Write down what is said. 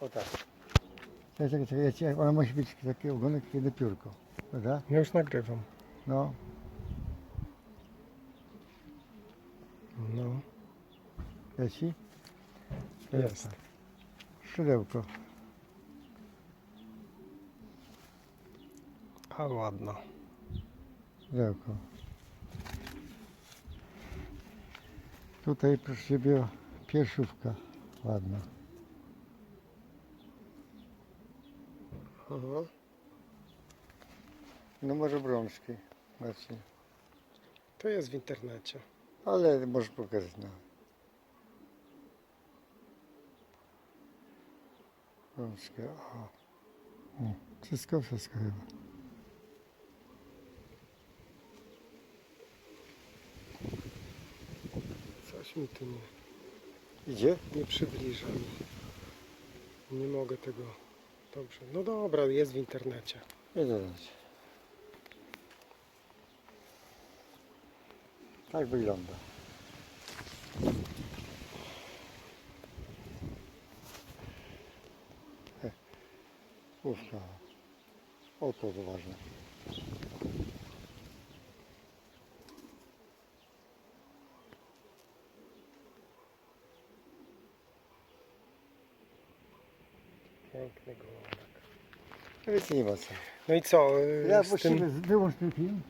O tak. Czekaj, czekaj, czekaj, ja ci- ona musi być taki ogonek, kiedy piórko. Prawda? Ja już nagrywam. No. No, Leci? jest. Szydełko. A ładna. Szydełko. Tutaj proszę Ciebie piersiówka ładna. Aha. No może brączki, Marcin. To jest w internecie. Ale możesz pokazać no. Brączkę, o. o. Wszystko, wszystko chyba. Coś mi tu nie, Idzie? nie przybliża mi. Nie mogę tego. Dobrze. No dobra, jest w internecie. Nie. Tak wygląda. He, Główka. O to to ważne. Piękny gołąbek. No nie ma co. No i co? y, Ja z właściwie tym... wyłącz ten film.